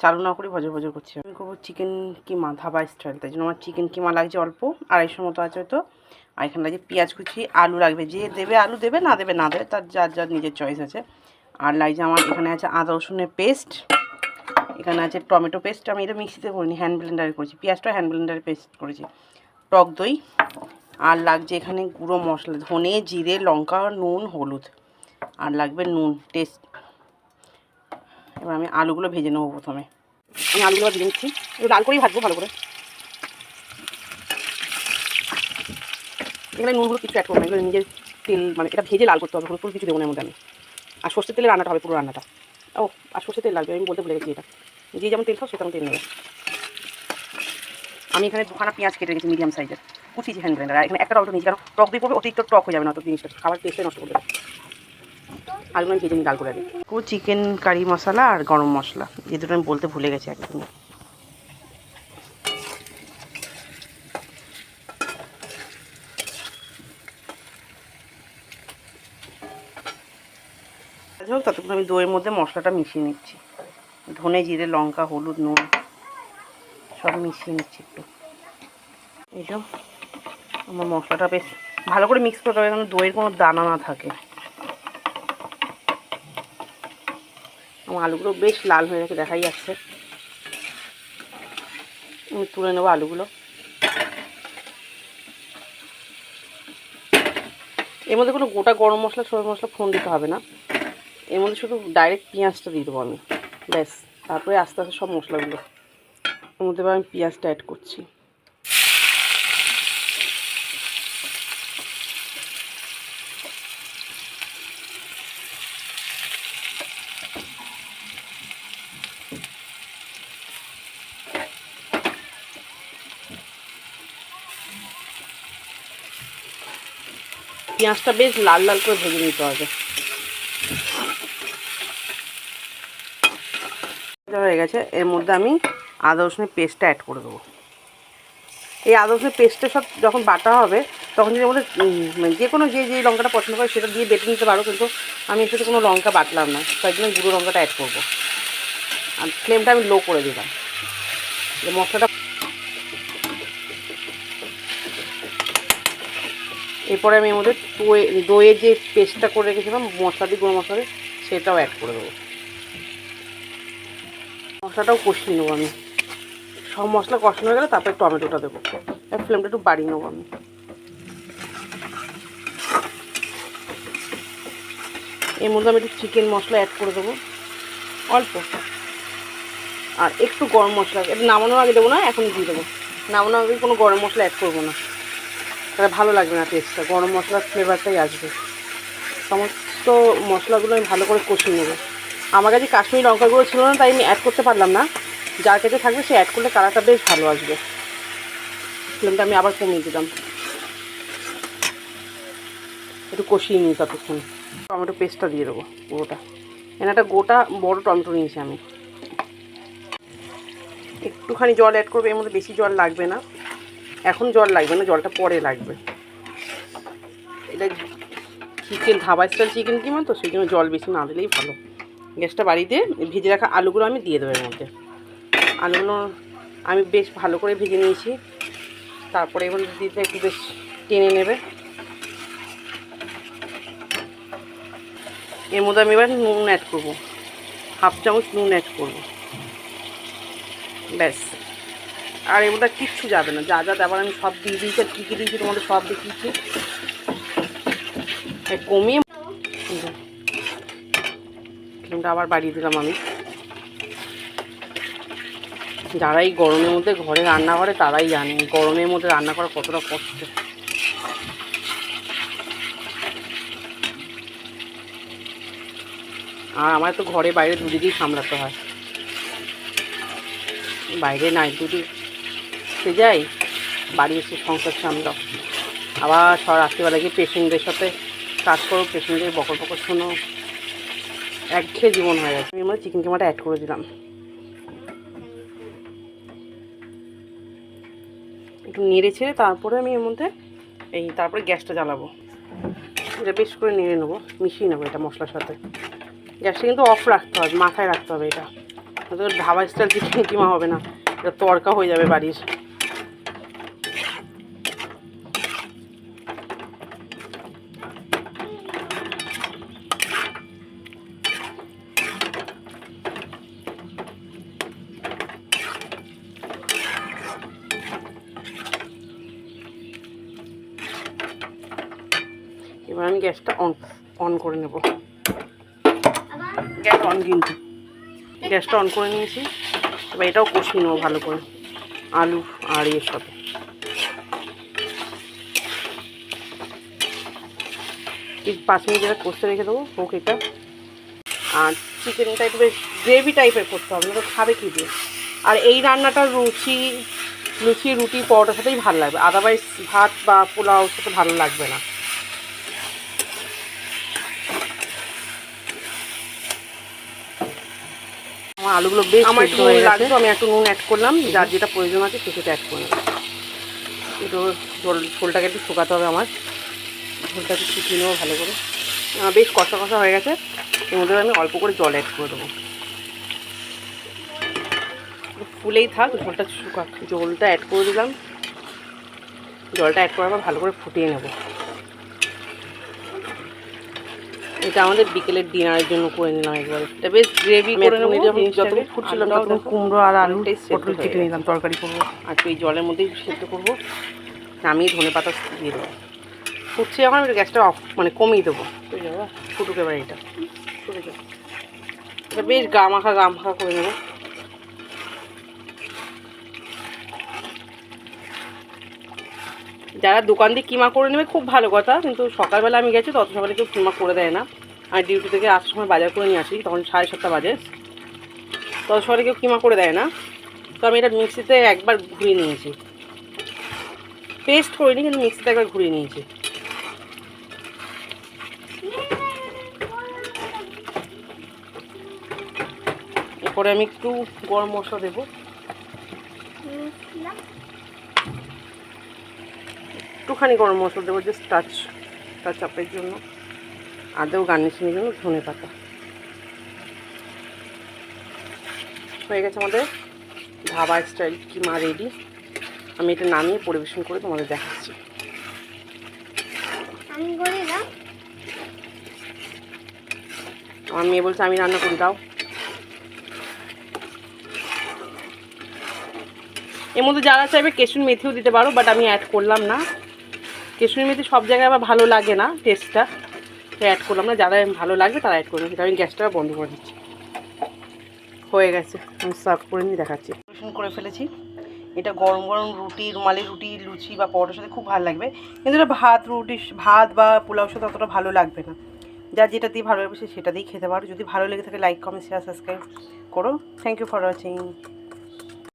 চালু না করে ভজর ভজর করছি। আমি করব চিকেন কিমা ধাবা স্টাইল তাই জন্য আমার চিকেন কিমা লাগছে অল্প আড়াইশো মতো আছে হয়তো। আর এখানে লাগছে পেঁয়াজ কুচি, আলু লাগবে, যে দেবে আলু দেবে, না দেবে না দেবে, তার যার যার নিজের চয়েস আছে। আর লাগছে আমার এখানে আছে আদা, রসুনের পেস্ট এখানে আছে টমেটো পেস্ট আমি এটা মিক্সিতে করিনি হ্যান্ড ব্লেন্ডারে করেছি। পেঁয়াজটা হ্যান্ড ব্লেন্ডারে পেস্ট করেছি। টক দই, আর লাগছে এখানে গুঁড়ো মশলা, ধনে, জিরে, লঙ্কা, নুন, হলুদ। আর লাগবে নুন টেস্ট এবার আমি আলুগুলো ভেজে নেব প্রথমে। আমি আলুগুলো ভেজে নিচ্ছি। একটু লাল করেই ভাজবো ভালো করে। এখানে নুনগুলো কিছু অ্যাড করব না, এগুলো নিজের তেল মানে এটা ভেজে লাল করতে হবে, কোনো কিছু দেবো না মধ্যে আমি। আর সর্ষের তেলে রান্নাটা হবে পুরো রান্নাটা। ও, আর সর্ষের তেল লাগবে, আমি বলতে ভুলে গেছি এটা। যে যেমন তেল খাও সে তেমন তেল নেবে। আমি এখানে দুখানা পেঁয়াজ কেটে রেখেছি মিডিয়াম সাইজের কুচিয়েছি হ্যান্ড আর এখানে একটা নিয়েছি, কারণ টক দিয়ে করবে অতিরিক্ত টক হয়ে যাবে না, অত জিনিসটা। খাবার টেস্টে নষ্ট করে দেবে আলুগুলো আমি ভেজে নিই ডাল করে পুরো চিকেন কারি মশলা আর গরম মশলা। যে দুটো আমি বলতে ভুলে গেছি একদম হোক, ততক্ষণ আমি দইয়ের মধ্যে মশলাটা মিশিয়ে নিচ্ছি। ধনে জিরে, লঙ্কা, হলুদ, নুন, সব মিশিয়ে নিচ্ছি একটু। এইসব আমার মশলাটা বেশ ভালো করে মিক্স করতে হবে যেন দইয়ের কোনো দানা না থাকে। আমার আলুগুলো বেশ লাল হয়ে গেছে, দেখাই যাচ্ছে। আমি তুলে নেব আলুগুলো। এর মধ্যে কোনো গোটা গরম মশলা সরু মশলা ফোন দিতে হবে না। এর মধ্যে শুধু ডাইরেক্ট পেঁয়াজটা দিয়ে দেবো আমি। ব্যাস, তারপরে আস্তে আস্তে সব মশলাগুলো। এর মধ্যে আমি পেঁয়াজটা অ্যাড করছি। পেঁয়াজটা বেশ লাল লাল করে ভেজে নিতে হবে। হয়ে গেছে। এর মধ্যে আমি আদা রসুনের পেস্টটা অ্যাড করে দেবো। এই আদা রসুনের পেস্টটা সব যখন বাটা হবে, তখন যদি আমাদের যে কোনো যে যে লঙ্কাটা পছন্দ করে সেটা দিয়ে বেটে নিতে পারো, কিন্তু আমি এর সাথে কোনো লঙ্কা বাটলাম না। তাই জন্য গুঁড়ো লঙ্কাটা অ্যাড করব। আর ফ্লেমটা আমি লো করে দিলাম। যে মশলাটা এরপরে আমি এর মধ্যে দই, দইয়ের যে পেস্টটা করে রেখেছিলাম, মশলা দিয়ে গুঁড়ো মশলা সেটাও অ্যাড করে দেবো। মশলাটাও কষিয়ে নেব আমি। সব মশলা কষানো হয়ে গেলে তারপরে টমেটোটা দেবো। আর ফ্লেমটা একটু বাড়িয়ে নেব আমি। এর মধ্যে আমি একটু চিকেন মশলা অ্যাড করে দেবো। অল্প। আর একটু গরম মশলা, এটা নামানোর আগে দেবো না, এখন দিয়ে দেবো। নামানোর আগে কোনো গরম মশলা অ্যাড করব না। তাহলে ভালো লাগবে না টেস্টটা গরম মশলার ফ্লেভারটাই আসবে। সমস্ত মশলাগুলো আমি ভালো করে কষিয়ে নেব। আমার কাছে কাশ্মীরি লঙ্কা গুঁড়ো ছিল না, তাই আমি অ্যাড করতে পারলাম না। যার কাছে থাকবে সে অ্যাড করলে কালারটা বেশ ভালো আসবে। ফ্লেমটা আমি আবার কমিয়ে দিলাম। একটু কষিয়ে নিই ততক্ষণ। টমেটো পেস্টটা দিয়ে দেবো পুরোটা। এখানে একটা গোটা বড় টমেটো নিয়েছি আমি। একটুখানি জল অ্যাড করবে, এর মধ্যে বেশি জল লাগবে না। এখন জল লাগবে না, জলটা পরে লাগবে। এটা chicken dhaba style chicken keema তো সেই জন্য জল বেশি না দিলেই ভালো। গ্যাসটা দিয়ে ভেজে রাখা আলুগুলো আমি দিয়ে দেবো এর মধ্যে। আলুগুলো আমি বেশ ভালো করে ভেজে নিয়েছি। তারপরে এগুলো দিতে একটু বেশ টেনে নেবে। এর মধ্যে আমি এবার নুন অ্যাড করব। হাফ চামচ নুন অ্যাড করব। ব্যাস। আর এর মধ্যে কিচ্ছু যাবে না। যা যা দেবার আমি সব দিয়ে দিয়েছি, আর কী কী দিয়েছি তোমাদের সব দেখিয়েছি। কমিয়ে আবার বাড়িয়ে দিলাম আমি। যারা এই গরমের মধ্যে ঘরে রান্না করে, তারাই জানে। গরমের মধ্যে রান্না করা কতটা কষ্ট। আর আমার তো ঘরে বাইরে দুদিকেই সামলাতে হয়। বাইরে নাই দুটি সে যাই, বাড়ি এসে সংসার সামলাও। আবার সব রাত্রিবেলা গিয়ে পেশেন্টদের সাথে কাজ করো, পেশেন্টদের বকর বকর শোনো। একঘেয়ে জীবন হয়ে গেছে। আমি আমার চিকেন কিমাটা অ্যাড করে দিলাম। একটু নেড়ে ছেড়ে তারপরে আমি এর মধ্যে এই তারপরে গ্যাসটা জ্বালাবো। এটা বেশ করে নেড়ে নেব, মিশিয়ে নেব এটা মশলার সাথে। গ্যাসটা কিন্তু অফ রাখতে হবে, মাথায় রাখতে হবে এটা। ধাবা স্টাইল চিকেন কিমা হবে না। এটা তরকা হয়ে যাবে বাড়ির এবার আমি গ্যাসটা অন অন করে নেব। গ্যাস অন কিন্তু। গ্যাসটা অন করে নিয়েছি। এবার এটাও কষিয়ে নেব ভালো করে। আলু আর এর সাথে। পাঁচ মিনিট এটা কষতে রেখে দেবো, হোক এটা। আর একটু বেশ গ্রেভি টাইপের করতে হবে তো খাবে কী দিয়ে? আর এই রান্নাটা রুচি, লুচি, রুটি, পরোটার সাথেই ভালো লাগবে। আদারওয়াইজ ভাত বা পোলাও সাথে ভালো লাগবে না। আমার আলুগুলো বেশ আমার একটু নুন লাগবে আমি একটু নুন অ্যাড করলাম যার যেটা প্রয়োজন আছে সে সেটা অ্যাড করে নেব। একটু ঝোল ঝোলটাকে একটু শুকাতে হবে আমার। ঝোলটা একটু শুকিয়ে নেব ভালো করে। বেশ কষা কষা হয়ে গেছে। এর মধ্যে আমি অল্প করে জল অ্যাড করে দেবো। ফুলেই থাক ঝোলটা শুকাক। জলটা অ্যাড করে দিলাম। জলটা অ্যাড করে আবার ভালো করে ফুটিয়ে নেব। এটা আমাদের বিকেলের ডিনারের জন্য করে নিলাম একবার। এটা বেশ গ্রেভি করে নেব। যতক্ষণ ফুটছিলাম ততক্ষণ কুমড়ো আর আলু পটল কেটে নিলাম তরকারি করব। আর এই জলের মধ্যেই সেদ্ধ করব। নামিয়ে ধনে পাতা দিয়ে দেবো। ফুটছে যখন আমি গ্যাসটা অফ মানে কমিয়ে দেবো। ফুটুক এবার এটা। এটা বেশ গা মাখা গা মাখা করে নেব। যারা দোকান দিয়ে কিমা করে নেবে, খুব ভালো কথা। কিন্তু সকালবেলা আমি গেছি তত সকালে কেউ কিমা করে দেয় না। আমি ডিউটি থেকে আসার সময় বাজার করে নিয়ে আসি, তখন সাড়ে সাতটা বাজে। তত সকালে কেউ কিমা করে দেয় না। তো আমি এটা মিক্সিতে একবার ঘুরিয়ে নিয়েছি। পেস্ট করিনি, কিন্তু মিক্সিতে একবার ঘুরিয়ে নিয়েছি। এরপরে আমি একটু গরম মশলা দেবো। একটুখানি গরম মশলা দেবো জাস্ট টাচ টাচ আপের জন্য। আর দেবো গার্নিশিংয়ের জন্য ধনে পাতা। হয়ে গেছে আমাদের ধাবা স্টাইল কিমা রেডি আমি এটা নামিয়ে পরিবেশন করে তোমাদের দেখাচ্ছি। আমি করি না। আমার মেয়ে বলছে আমি রান্না করি দাও। এর মধ্যে যারা চাইবে কেশুন মেথিও দিতে পারো বাট আমি অ্যাড করলাম না। কেশুনি মেথি সব জায়গায় আবার ভালো লাগে না টেস্টটা অ্যাড করলাম না, যারা ভালো লাগবে তারা অ্যাড সেটা আমি গ্যাসটা বন্ধ করে দিচ্ছি। হয়ে গেছে। আমি সার্ভ করে নিয়ে দেখাচ্ছি। পরিবেশন করে ফেলেছি। এটা গরম গরম রুটি, রুমালি রুটি, লুচি বা পরোটার সাথে খুব ভালো লাগবে। কিন্তু এটা ভাত, রুটি, ভাত বা পোলাওর সাথে অতটা ভালো লাগবে না। যা যেটা দিয়ে ভালো লাগবে সেটা দিয়েই খেতে পারো। যদি ভালো লেগে থাকে লাইক কমেন্ট শেয়ার সাবস্ক্রাইব করো। Thank you for watching